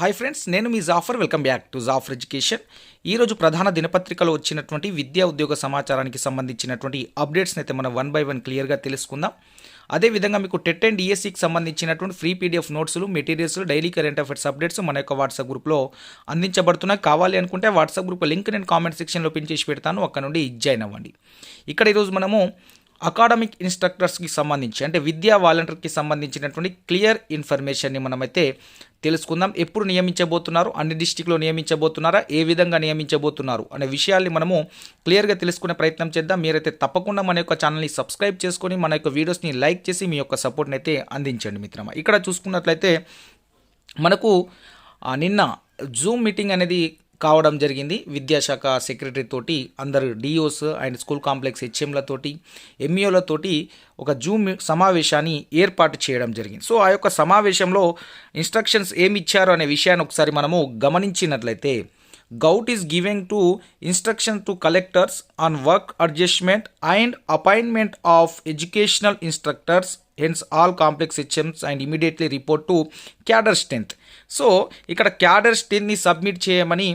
Hi friends నేను మీ Jafar welcome back to Jafar education ఈరోజు ప్రధాన దినపత్రికలో వచ్చినటువంటి విద్యా ఉద్యోగ సమాచారానికి సంబంధించినటువంటి అప్డేట్స్ని అయితే మనం వన్ బై వన్ క్లియర్గా తెలుసుకుందాం. అదేవిధంగా మీకు టెట్ అండ్ డిఎస్సికి సంబంధించినటువంటి ఫ్రీ పీడిఎఫ్ నోట్స్లు materials daily current affairs updates మన యొక్క వాట్సాప్ గ్రూప్లో అందించబడుతున్నాయి. కావాలి అనుకుంటే వాట్సాప్ గ్రూప్ లింక్ నేను కామెంట్ సెక్షన్లో పిన్ చేసి పెడతాను. అక్కడ నుండి జాయిన్ అవ్వండి. ఇక్కడ ఈరోజు మనము అకాడమిక్ ఇన్స్ట్రక్టర్స్కి సంబంధించి అంటే విద్యా వాలంటీర్కి సంబంధించినటువంటి క్లియర్ ఇన్ఫర్మేషన్ని మనమైతే తెలుసుకుందాం. ఎప్పుడు నియమించబోతున్నారు? అన్ని డిస్టిక్లో నియమించబోతున్నారా? ఏ విధంగా నియమించబోతున్నారు? అనే విషయాల్ని మనము క్లియర్గా తెలుసుకునే ప్రయత్నం చేద్దాం. మీరైతే తప్పకుండా మన యొక్క ఛానల్ని సబ్స్క్రైబ్ చేసుకొని మన యొక్క వీడియోస్ని లైక్ చేసి మీ యొక్క సపోర్ట్ని అయితే అందించండి మిత్రమా. ఇక్కడ చూసుకున్నట్లయితే మనకు నిన్న జూమ్ మీటింగ్ అనేది కావడం జరిగింది. విద్యాశాఖ సెక్రటరీ తోటి అందరు డిఓస్ అండ్ స్కూల్ కాంప్లెక్స్ హెచ్ఎంలతోటి ఎంఈఓలతోటి ఒక జూమ్ సమావేశాన్ని ఏర్పాటు చేయడం జరిగింది. సో ఆ యొక్క సమావేశంలో ఇన్స్ట్రక్షన్స్ ఏమి ఇచ్చారు అనే విషయాన్ని ఒకసారి మనము గమనించినట్లయితే govt is giving to instruction to collectors on work adjustment and appointment of educational instructors hence all complex HMs and immediately report to cadre strength so ఇక్కడ క్యాడర్ స్ట్రెంత్ని సబ్మిట్ చేయమని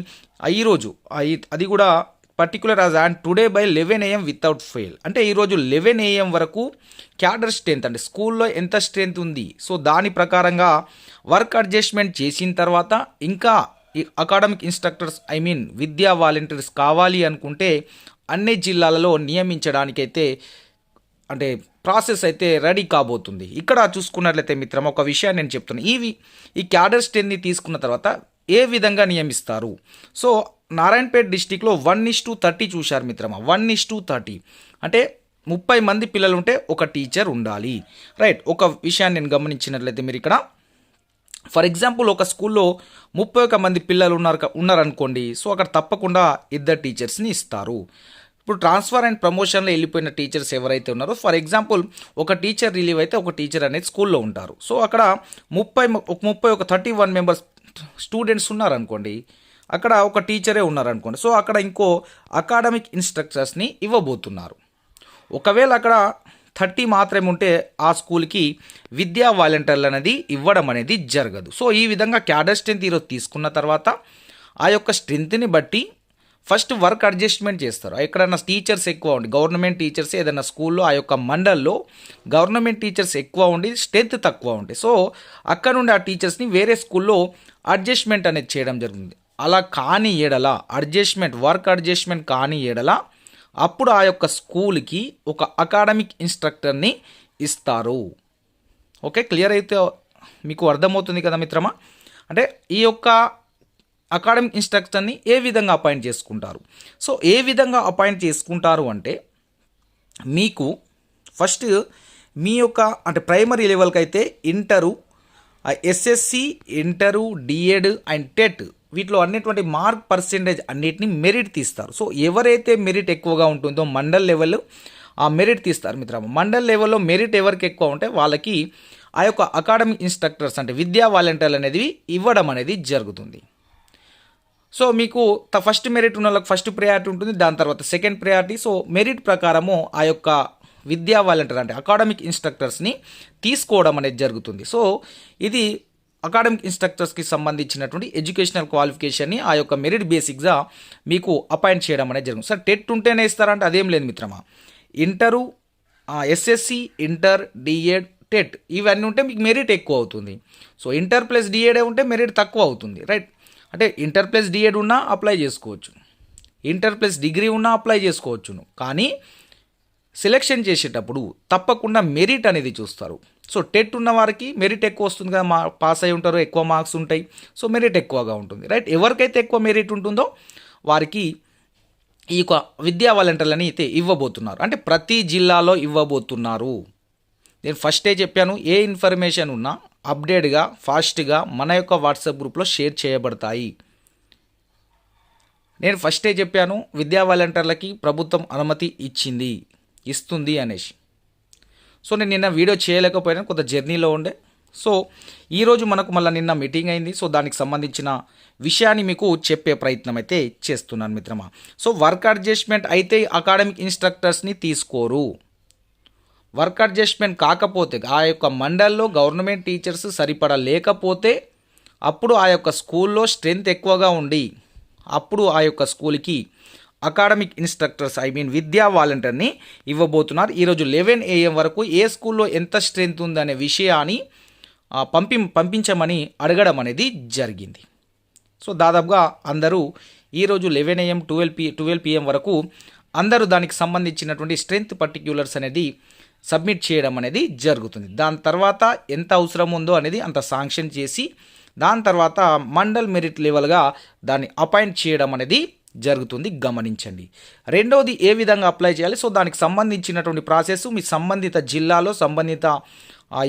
ఈరోజు అది కూడా particular as and today by eleven AM without fail అంటే ఈరోజు eleven AM వరకు క్యాడర్ స్ట్రెంత్ అంటే స్కూల్లో ఎంత స్ట్రెంత్ ఉంది? సో దాని ప్రకారంగా వర్క్ అడ్జస్ట్మెంట్ చేసిన తర్వాత ఇంకా academic instructors I mean Vidya volunteers కావాలి అనుకుంటే అన్ని జిల్లాలలో నియమించడానికైతే అంటే ప్రాసెస్ అయితే రెడీ కాబోతుంది. ఇక్కడ చూసుకున్నట్లయితే మిత్రం ఒక విషయాన్ని నేను చెప్తున్నాను ఇవి ఈ క్యాడర్ స్టెన్ని తీసుకున్న తర్వాత ఏ విధంగా నియమిస్తారు? సో నారాయణపేట డిస్టిక్లో వన్ ఇస్ టు థర్టీ చూశారు మిత్రమా? One is to thirty. అంటే ముప్పై మంది పిల్లలు ఉంటే ఒక టీచర్ ఉండాలి. రైట్ ఒక విషయాన్ని నేను గమనించినట్లయితే మీరు ఇక్కడ. ఫర్ ఎగ్జాంపుల్ ఒక స్కూల్లో ముప్పై ఒక మంది పిల్లలు ఉన్నారు ఉన్నారనుకోండి సో అక్కడ తప్పకుండా ఇద్దరు టీచర్స్ని ఇస్తారు. ఇప్పుడు ట్రాన్స్ఫర్ అండ్ ప్రమోషన్లో వెళ్ళిపోయిన టీచర్స్ ఎవరైతే ఉన్నారో ఫర్ ఎగ్జాంపుల్ ఒక టీచర్ రిలీవ్ అయితే ఒక టీచర్ అనేది స్కూల్లో ఉంటారు. సో అక్కడ ముప్పై ఒక ముప్పై ఒక థర్టీ వన్ మెంబర్స్ స్టూడెంట్స్ ఉన్నారనుకోండి అక్కడ ఒక టీచరే ఉన్నారనుకోండి సో అక్కడ ఇంకో అకాడమిక్ ఇన్స్ట్రక్టర్స్ని ఇవ్వబోతున్నారు. ఒకవేళ అక్కడ థర్టీ మాత్రమే ఉంటే ఆ స్కూల్కి విద్యా వాలంటీర్లు అనేది ఇవ్వడం అనేది జరగదు. సో ఈ విధంగా క్యాడర్ స్ట్రెంత్ ఈరోజు తీసుకున్న తర్వాత ఆ యొక్క స్ట్రెంత్ని బట్టి ఫస్ట్ వర్క్ అడ్జస్ట్మెంట్ చేస్తారు. ఎక్కడైనా టీచర్స్ ఎక్కువ ఉండి గవర్నమెంట్ టీచర్స్ ఏదైనా స్కూల్లో ఆ యొక్క మండల్లో గవర్నమెంట్ టీచర్స్ ఎక్కువ ఉండి స్ట్రెంత్ తక్కువ ఉంటాయి సో అక్కడ నుండి ఆ టీచర్స్ని వేరే స్కూల్లో అడ్జస్ట్మెంట్ అనేది చేయడం జరుగుతుంది. అలా కాని ఏడల అడ్జస్ట్మెంట్ వర్క్ అడ్జస్ట్మెంట్ కాని ఏడల అప్పుడు ఆ యొక్క స్కూల్కి ఒక అకాడమిక్ ఇన్స్ట్రక్టర్ని ఇస్తారు. ఓకే క్లియర్ అయితే మీకు అర్థమవుతుంది కదా మిత్రమా? అంటే ఈ యొక్క అకాడమిక్ ఇన్స్ట్రక్టర్ని ఏ విధంగా అపాయింట్ చేసుకుంటారు? సో ఏ విధంగా అపాయింట్ చేసుకుంటారు అంటే మీకు ఫస్ట్ మీ యొక్క అంటే ప్రైమరీ లెవెల్కి అయితే inter SSC inter D Ed and TET వీటిలో అన్నిటువంటి మార్క్ పర్సెంటేజ్ అన్నిటిని మెరిట్ తీస్తారు. సో ఎవరైతే మెరిట్ ఎక్కువగా ఉంటుందో మండల్ లెవెల్ ఆ మెరిట్ తీస్తారు మిత్రమా. మండల్ లెవెల్లో మెరిట్ ఎవరికి ఎక్కువ ఉంటే వాళ్ళకి ఆ యొక్క అకాడమిక్ ఇన్స్ట్రక్టర్స్ అంటే విద్యా వాలంటీర్లు అనేది ఇవ్వడం అనేది జరుగుతుంది. సో మీకు త ఫస్ట్ మెరిట్ ఉన్న వాళ్ళకి ఫస్ట్ ప్రయారిటీ ఉంటుంది దాని తర్వాత సెకండ్ ప్రయారిటీ సో మెరిట్ ప్రకారము ఆ యొక్క విద్యా వాలంటీర్ అంటే అకాడమిక్ ఇన్స్ట్రక్టర్స్ని తీసుకోవడం అనేది జరుగుతుంది. సో ఇది అకాడమిక్ ఇన్స్ట్రక్టర్స్కి సంబంధించినటువంటి ఎడ్యుకేషనల్ క్వాలిఫికేషన్ని ఆ యొక్క మెరిట్ బేసిక్గా మీకు అపాయింట్ చేయడం అనేది జరుగుతుంది. సార్ టెట్ ఉంటేనే ఇస్తారంటే అదేం లేదు మిత్రమా? Inter SSC inter D Ed TET ఇవన్నీ ఉంటే మీకు మెరిట్ ఎక్కువ అవుతుంది. సో ఇంటర్ ప్లస్ డిఎడే ఉంటే మెరిట్ తక్కువ అవుతుంది రైట్ అంటే ఇంటర్ ప్లస్ డిఎడ్ ఉన్నా అప్లై చేసుకోవచ్చు. ఇంటర్ ప్లస్ డిగ్రీ ఉన్నా అప్లై చేసుకోవచ్చును. కానీ సెలెక్షన్ చేసేటప్పుడు తప్పకుండా మెరిట్ అనేది చూస్తారు. సో టెట్ ఉన్న వారికి మెరిట్ ఎక్కువ వస్తుంది కదా మా పాస్ అయి ఉంటారు ఎక్కువ మార్క్స్ ఉంటాయి. సో మెరిట్ ఎక్కువగా ఉంటుంది. రైట్? ఎవరికైతే ఎక్కువ మెరిట్ ఉంటుందో వారికి ఈ యొక్క విద్యా వాలంటీర్లని అయితే ఇవ్వబోతున్నారు. అంటే ప్రతి జిల్లాలో ఇవ్వబోతున్నారు. నేను ఫస్టే చెప్పాను ఏ ఇన్ఫర్మేషన్ ఉన్నా అప్డేట్గా ఫాస్ట్గా మన యొక్క వాట్సాప్ గ్రూప్లో షేర్ చేయబడతాయి. నేను ఫస్టే చెప్పాను విద్యా వాలంటీర్లకి ప్రభుత్వం అనుమతి ఇచ్చింది ఇస్తుంది అనేసి సో నేను నిన్న వీడియో చేయలేకపోయాను కొంత జర్నీలో ఉండే. సో ఈరోజు మనకు మళ్ళీ నిన్న మీటింగ్ అయింది సో దానికి సంబంధించిన విషయాన్ని మీకు చెప్పే ప్రయత్నం అయితే చేస్తున్నాను మిత్రమా. సో వర్క్ అడ్జస్ట్మెంట్ అయితే అకాడమిక్ ఇన్స్ట్రక్టర్స్ని తీసుకోరు. వర్క్ అడ్జస్ట్మెంట్ కాకపోతే ఆ యొక్క మండల్లో గవర్నమెంట్ టీచర్స్ సరిపడా లేకపోతే అప్పుడు ఆ యొక్క స్కూల్లో స్ట్రెంత్ ఎక్కువగా ఉండి అప్పుడు ఆ యొక్క స్కూల్కి అకాడమిక్ ఇన్స్ట్రక్టర్స్ ఐ మీన్ విద్యా వాలంటీర్ని ఇవ్వబోతున్నారు. ఈరోజు లెవెన్ ఏఎం వరకు ఏ స్కూల్లో ఎంత స్ట్రెంత్ ఉందనే విషయాన్ని పంపి పంపించమని అడగడం అనేది జరిగింది. సో దాదాపుగా అందరూ ఈరోజు eleven AM twelve P twelve PM వరకు అందరూ దానికి సంబంధించినటువంటి స్ట్రెంత్ పర్టిక్యులర్స్ అనేది సబ్మిట్ చేయడం అనేది జరుగుతుంది. దాని తర్వాత ఎంత అవసరం ఉందో అనేది అంత శాంక్షన్ చేసి దాని తర్వాత మండల్ మెరిట్ లెవెల్గా దాన్ని అపాయింట్ చేయడం అనేది జరుగుతుంది. గమనించండి. రెండవది ఏ విధంగా అప్లై చేయాలి? సో దానికి సంబంధించినటువంటి ప్రాసెస్ మీ సంబంధిత జిల్లాలో సంబంధిత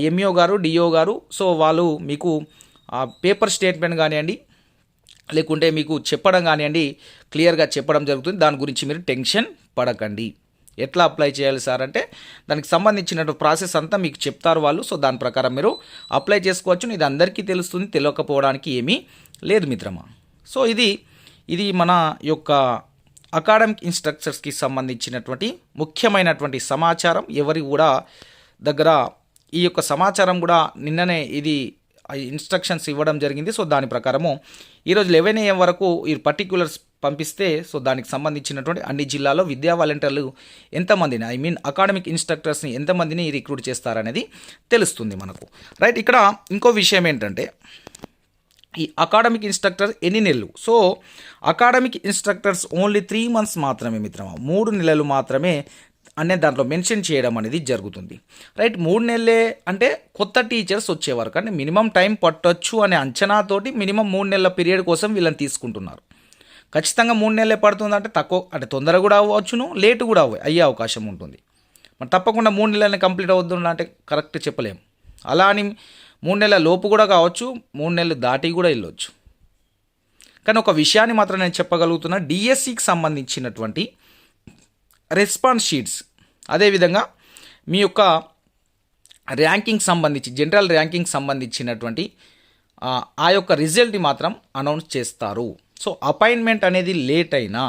ఎంఈఓ గారు డిఓ గారు సో వాళ్ళు మీకు పేపర్ స్టేట్మెంట్ కానివ్వండి లేకుంటే మీకు చెప్పడం కానివ్వండి క్లియర్గా చెప్పడం జరుగుతుంది. దాని గురించి మీరు టెన్షన్ పడకండి. ఎట్లా అప్లై చేయాలి సార్ అంటే దానికి సంబంధించినటువంటి ప్రాసెస్ అంతా మీకు చెప్తారు వాళ్ళు. సో దాని ప్రకారం మీరు అప్లై చేసుకోవచ్చు ఇది అందరికీ తెలుస్తుంది. తెలియకపోవడానికి ఏమీ లేదు మిత్రమా. సో ఇది ఇది మన యొక్క అకాడమిక్ ఇన్స్ట్రక్టర్స్కి సంబంధించినటువంటి ముఖ్యమైనటువంటి సమాచారం. ఎవరి కూడా దగ్గర ఈ యొక్క సమాచారం కూడా నిన్ననే ఇది ఇన్స్ట్రక్షన్స్ ఇవ్వడం జరిగింది. సో దాని ప్రకారము ఈరోజు లెవెన్ ఏఎం వరకు ఈ పర్టిక్యులర్స్ పంపిస్తే సో దానికి సంబంధించినటువంటి అన్ని జిల్లాలో విద్యా వాలంటీర్లు ఎంతమందిని ఐ మీన్ అకాడమిక్ ఇన్స్ట్రక్టర్స్ని ఎంతమందిని రిక్రూట్ చేస్తారనేది తెలుస్తుంది మనకు. రైట్ ఇక్కడ ఇంకో విషయం ఏంటంటే ఈ అకాడమిక్ ఇన్స్ట్రక్టర్ ఎన్ని నెలలు? So academic instructors only three months మాత్రమే మిత్రమా? మూడు నెలలు మాత్రమే అనే దాంట్లో మెన్షన్ చేయడం అనేది జరుగుతుంది. రైట్ మూడు నెలలే అంటే కొత్త టీచర్స్ వచ్చేవారు కానీ మినిమం టైం పట్టొచ్చు అనే అంచనాతోటి మినిమం మూడు నెలల పీరియడ్ కోసం వీళ్ళని తీసుకుంటున్నారు. ఖచ్చితంగా మూడు నెలలే పడుతుంది అంటే తక్కువ అంటే తొందరగా కూడా అవ్వచ్చును లేటు కూడా అవ్వ అయ్యే అవకాశం ఉంటుంది. మరి తప్పకుండా మూడు నెలలని కంప్లీట్ అవుతుంది అంటే కరెక్ట్ చెప్పలేము. అలా అని మూడు నెలల లోపు కూడా కావచ్చు మూడు నెలలు దాటి కూడా వెళ్ళొచ్చు. కానీ ఒక విషయాన్ని మాత్రం నేను చెప్పగలుగుతున్నా డిఎస్సికి సంబంధించినటువంటి రెస్పాన్స్ షీట్స్. అదేవిధంగా మీ యొక్క ర్యాంకింగ్ సంబంధించి జనరల్ ర్యాంకింగ్ సంబంధించినటువంటి ఆ, ఆ యొక్క రిజల్ట్ని మాత్రం అనౌన్స్ చేస్తారు. సో అపాయింట్మెంట్ అనేది లేట్ అయినా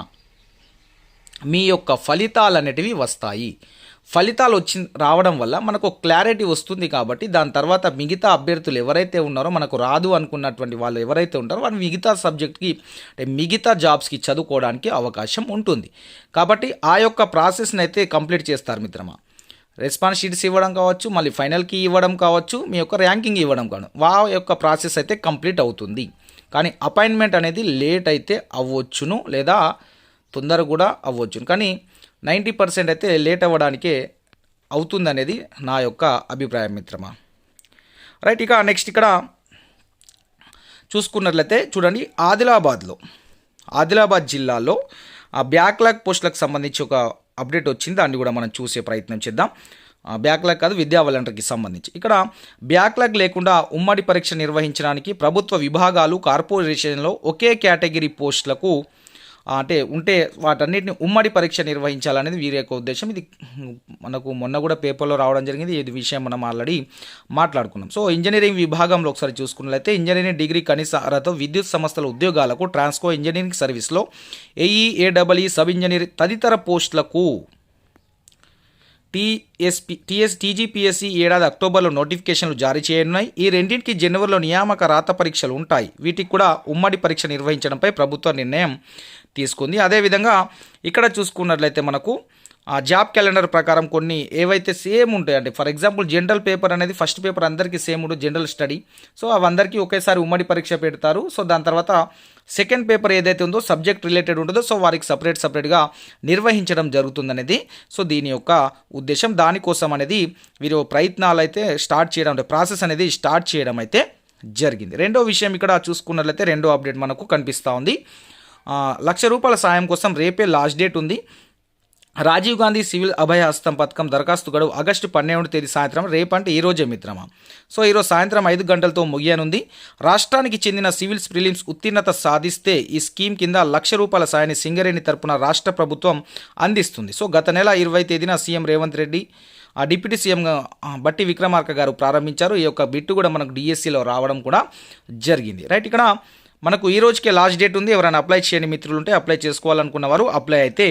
మీ యొక్క ఫలితాలు అనేటివి వస్తాయి. ఫలితాలు వచ్చి రావడం వల్ల మనకు క్లారిటీ వస్తుంది కాబట్టి దాని తర్వాత మిగతా అభ్యర్థులు ఎవరైతే ఉన్నారో మనకు రాదు అనుకున్నటువంటి వాళ్ళు ఎవరైతే ఉంటారో వాళ్ళు మిగతా సబ్జెక్ట్కి అంటే మిగతా జాబ్స్కి చదువుకోవడానికి అవకాశం ఉంటుంది. కాబట్టి ఆ యొక్క ప్రాసెస్ని అయితే కంప్లీట్ చేస్తారు మిత్రమా. రెస్పాన్స్ షీట్స్ ఇవ్వడం కావచ్చు మళ్ళీ ఫైనల్కి ఇవ్వడం కావచ్చు మీ యొక్క ర్యాంకింగ్ ఇవ్వడం కావచ్చు వా యొక్క ప్రాసెస్ అయితే కంప్లీట్ అవుతుంది. కానీ అపాయింట్మెంట్ అనేది లేట్ అయితే అవ్వచ్చును లేదా తొందర కూడా అవ్వచ్చును. కానీ నైంటీ పర్సెంట్ అయితే లేట్ అవ్వడానికే అవుతుందనేది నా యొక్క అభిప్రాయం మిత్రమా. రైట్ ఇక నెక్స్ట్ ఇక్కడ చూసుకున్నట్లయితే చూడండి ఆదిలాబాద్లో ఆదిలాబాద్ జిల్లాలో ఆ బ్యాక్లాగ్ పోస్టులకు సంబంధించి ఒక అప్డేట్ వచ్చింది. దాన్ని కూడా మనం చూసే ప్రయత్నం చేద్దాం. బ్యాక్లాగ్ కాదు విద్యా వాలంటీర్కి సంబంధించి. ఇక్కడ బ్యాక్లాగ్ లేకుండా ఉమ్మడి పరీక్ష నిర్వహించడానికి ప్రభుత్వ విభాగాలు కార్పొరేషన్లో ఒకే కేటగిరీ పోస్టులకు అంటే ఉంటే వాటన్నిటిని ఉమ్మడి పరీక్ష నిర్వహించాలనేది వీరి యొక్క ఉద్దేశం. ఇది మనకు మొన్న కూడా పేపర్లో రావడం జరిగింది. ఇది విషయం మనం ఆల్రెడీ మాట్లాడుకున్నాం. సో ఇంజనీరింగ్ విభాగంలో ఒకసారి చూసుకున్నట్లయితే ఇంజనీరింగ్ డిగ్రీ కనీస అర్హత విద్యుత్ సంస్థల ఉద్యోగాలకు ట్రాన్స్కో ఇంజనీరింగ్ సర్వీస్లో ఏఈ ఏడబ్ల్యూ సబ్ ఇంజనీర్ తదితర పోస్టులకు టీఎస్పి టీఎస్ టీజీపీఎస్సీ ఏడాది అక్టోబర్లో నోటిఫికేషన్లు జారీ చేయనున్నాయి. ఈ రెండింటికి జనవరిలో నియామక రాత పరీక్షలు ఉంటాయి. వీటికి కూడా ఉమ్మడి పరీక్ష నిర్వహించడంపై ప్రభుత్వ నిర్ణయం తీసుకుంది. అదేవిధంగా ఇక్కడ చూసుకున్నట్లయితే మనకు ఆ జాబ్ క్యాలెండర్ ప్రకారం కొన్ని ఏవైతే సేమ్ ఉంటాయండి ఫర్ ఎగ్జాంపుల్ జనరల్ పేపర్ అనేది ఫస్ట్ పేపర్ అందరికీ సేమ్ ఉంటుంది జనరల్ స్టడీ. సో అవందరికీ ఒకేసారి ఉమ్మడి పరీక్ష పెడతారు. సో దాని తర్వాత సెకండ్ పేపర్ ఏదైతే ఉందో సబ్జెక్ట్ రిలేటెడ్ ఉంటుందో సో వారికి సపరేట్ సపరేట్గా నిర్వహించడం జరుగుతుందనేది. సో దీని యొక్క ఉద్దేశం దానికోసం అనేది వీరు ప్రయత్నాలు అయితే స్టార్ట్ చేయడం అంటే ప్రాసెస్ అనేది స్టార్ట్ చేయడం అయితే జరిగింది. రెండో విషయం ఇక్కడ చూసుకున్నట్లయితే రెండో అప్డేట్ మనకు కనిపిస్తూ ఉంది. లక్ష రూపాయల సాయం కోసం రేపే లాస్ట్ డేట్ ఉంది. రాజీవ్ గాంధీ సివిల్ అభయ హస్తం పథకం దరఖాస్తు గడువు ఆగస్టు పన్నెండు తేదీ సాయంత్రం రేపంటే ఈ రోజే మిత్రమా? సో ఈరోజు సాయంత్రం ఐదు గంటలతో ముగియనుంది. రాష్ట్రానికి చెందిన సివిల్స్ ప్రిలిమ్స్ ఉత్తీర్ణత సాధిస్తే ఈ స్కీమ్ కింద లక్ష రూపాయల సాయాన్ని సింగరేణి తరపున రాష్ట్ర ప్రభుత్వం అందిస్తుంది. సో గత నెల ఇరవై తేదీన సీఎం రేవంత్ రెడ్డి ఆ డిప్యూటీ సీఎం బట్టి విక్రమార్క గారు ప్రారంభించారు. ఈ యొక్క బిట్టు కూడా మనకు డిఎస్సిలో రావడం కూడా జరిగింది. రైట్ ఇక్కడ మనకు ఈ రోజుకే లాస్ట్ డేట్ ఉంది. ఎవరైనా అప్లై చేయని మిత్రులు ఉంటే అప్లై చేసుకోవాలనుకున్న వారు అప్లై అయితే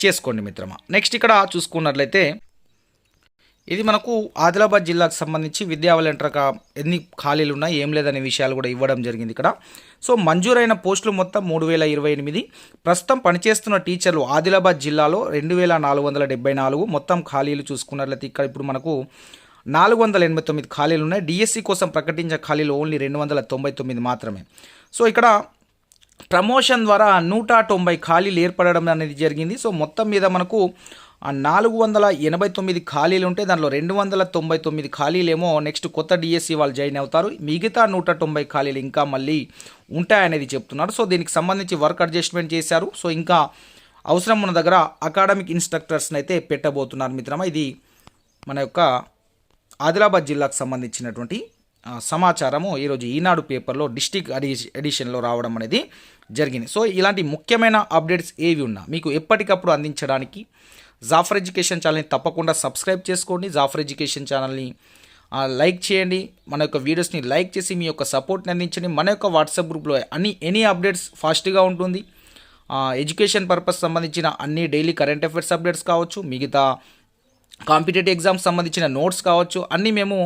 చేసుకోండి మిత్రమా. నెక్స్ట్ ఇక్కడ చూసుకున్నట్లయితే ఇది మనకు ఆదిలాబాద్ జిల్లాకు సంబంధించి విద్యా ఎన్ని ఖాళీలు ఉన్నాయి ఏం లేదనే విషయాలు కూడా ఇవ్వడం జరిగింది ఇక్కడ. సో మంజూరైన పోస్టులు మొత్తం మూడు వేల ఇరవై ఎనిమిది ప్రస్తుతం పనిచేస్తున్న టీచర్లు ఆదిలాబాద్ జిల్లాలో రెండు వేల నాలుగు వందల డెబ్బై నాలుగు మొత్తం ఖాళీలు చూసుకున్నట్లయితే ఇక్కడ ఇప్పుడు మనకు నాలుగు వందల ఎనభై తొమ్మిది ఖాళీలు ఉన్నాయి. డిఎస్సి కోసం ప్రకటించిన ఖాళీలు ఓన్లీ రెండు వందల తొంభై తొమ్మిది మాత్రమే. సో ఇక్కడ ప్రమోషన్ ద్వారా నూట తొంభై ఖాళీలు ఏర్పడడం అనేది జరిగింది. సో మొత్తం మీద మనకు ఆ నాలుగు వందల ఎనభై తొమ్మిది ఖాళీలు ఉంటే దాంట్లో రెండు వందల తొంభై తొమ్మిది ఖాళీలేమో నెక్స్ట్ కొత్త డిఎస్సి వాళ్ళు జాయిన్ అవుతారు. మిగతా నూట తొంభై ఖాళీలు ఇంకా మళ్ళీ ఉంటాయనేది చెప్తున్నారు. సో దీనికి సంబంధించి వర్క్ అడ్జస్ట్మెంట్ చేశారు. సో ఇంకా అవసరం ఉన్న దగ్గర అకాడమిక్ ఇన్స్ట్రక్టర్స్ని అయితే పెట్టబోతున్నారు మిత్రమా. ఇది మన యొక్క ఆదిలాబాద్ జిల్లాకు సంబంధించినటువంటి సమాచారము ఈరోజు ఈనాడు పేపర్లో డిస్టిక్ అడి ఎడిషన్లో రావడం అనేది జరిగింది. సో ఇలాంటి ముఖ్యమైన అప్డేట్స్ ఏవి ఉన్నా మీకు ఎప్పటికప్పుడు అందించడానికి జాఫర్ ఎడ్యుకేషన్ ఛానల్ని తప్పకుండా సబ్స్క్రైబ్ చేసుకోండి. జాఫర్ ఎడ్యుకేషన్ ఛానల్ని లైక్ చేయండి. మన యొక్క వీడియోస్ని లైక్ చేసి మీ యొక్క సపోర్ట్ని అందించండి. మన యొక్క వాట్సాప్ గ్రూప్లో అన్ని ఎనీ అప్డేట్స్ ఫాస్ట్గా ఉంటుంది. ఎడ్యుకేషన్ పర్పస్ సంబంధించిన అన్ని డైలీ కరెంట్ అఫైర్స్ అప్డేట్స్ కావచ్చు మిగతా కాంపిటేటివ్ ఎగ్జామ్స్ సంబంధించిన నోట్స్ కావచ్చు అన్నీ మేము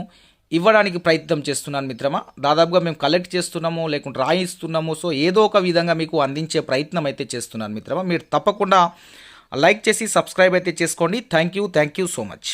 ఇవ్వడానికి ప్రయత్నం చేస్తున్నాను మిత్రమా. దాదాపుగా మేము కలెక్ట్ చేస్తున్నాము లేకుంటే రాయిస్తున్నాము. సో ఏదో ఒక విధంగా మీకు అందించే ప్రయత్నం అయితే చేస్తున్నాను మిత్రమా. మీరు తప్పకుండా లైక్ చేసి సబ్స్క్రైబ్ అయితే చేసుకోండి. Thank you thank you so much